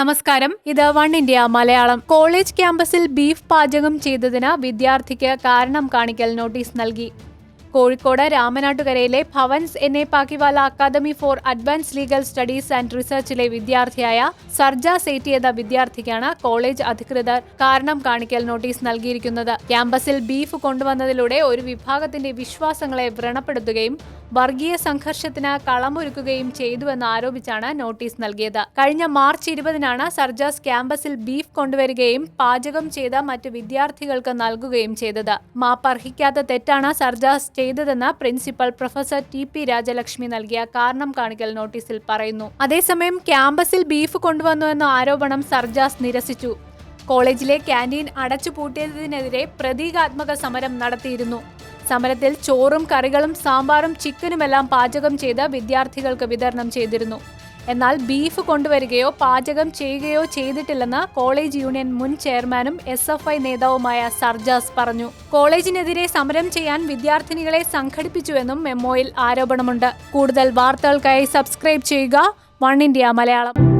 നമസ്കാരം. ഇത് one India Malayalam. College ക്യാമ്പസിൽ ബീഫ് പാചകം ചെയ്തതിന് വിദ്യാർത്ഥിക്ക് കാരണം കാണിക്കൽ നോട്ടീസ് നൽകി. Kozhikode രാമനാട്ടുകരയിലെ Bhavans N A Palkhivala academy for advance legal studies and റിസർച്ചിലെ വിദ്യാർത്ഥിയായ സർജ സേറ്റി എന്ന വിദ്യാർത്ഥിക്കാണ് കോളേജ് അധികൃതർ കാരണം കാണിക്കൽ നോട്ടീസ് നൽകിയിരിക്കുന്നത്. ക്യാമ്പസിൽ ബീഫ് കൊണ്ടുവന്നതിലൂടെ ഒരു വിഭാഗത്തിന്റെ വിശ്വാസങ്ങളെ വ്രണപ്പെടുത്തുകയും വർഗീയ സംഘർഷത്തിന് കളമൊരുക്കുകയും ചെയ്തുവെന്ന് ആരോപിച്ചാണ് നോട്ടീസ് നൽകിയത്. കഴിഞ്ഞ മാർച്ച് ഇരുപതിനാണ് സർജാസ് ക്യാമ്പസിൽ ബീഫ് കൊണ്ടുവരികയും പാചകം ചെയ്ത മറ്റ് വിദ്യാർത്ഥികൾക്ക് നൽകുകയും ചെയ്തത്. മാപ്പർഹിക്കാത്ത തെറ്റാണ് സർജാസ് ചെയ്തതെന്ന് principal professor T P Rajalakshmi നൽകിയ കാരണം കാണിക്കൽ നോട്ടീസിൽ പറയുന്നു. അതേസമയം ക്യാമ്പസിൽ ബീഫ് കൊണ്ടുവന്നു എന്ന ആരോപണം സർജാസ് നിരസിച്ചു. കോളേജിലെ ക്യാന്റീൻ അടച്ചുപൂട്ടിയതിനെതിരെ പ്രതീകാത്മക സമരം നടത്തിയിരുന്നു. സമരത്തിൽ ചോറും കറികളും സാമ്പാറും ചിക്കനുമെല്ലാം പാചകം ചെയ്ത് വിദ്യാർത്ഥികൾക്ക് വിതരണം ചെയ്തിരുന്നു. എന്നാൽ ബീഫ് കൊണ്ടുവരികയോ പാചകം ചെയ്യുകയോ ചെയ്തിട്ടില്ലെന്ന് കോളേജ് യൂണിയൻ മുൻ ചെയർമാനും എസ് എഫ് ഐ നേതാവുമായ സർജാസ് പറഞ്ഞു. കോളേജിനെതിരെ സമരം ചെയ്യാൻ വിദ്യാർത്ഥിനികളെ സംഘടിപ്പിച്ചുവെന്നും മെമ്മോയിൽ ആരോപണമുണ്ട്. കൂടുതൽ വാർത്തകൾക്കായി സബ്സ്ക്രൈബ് ചെയ്യുക വൺ ഇന്ത്യ മലയാളം.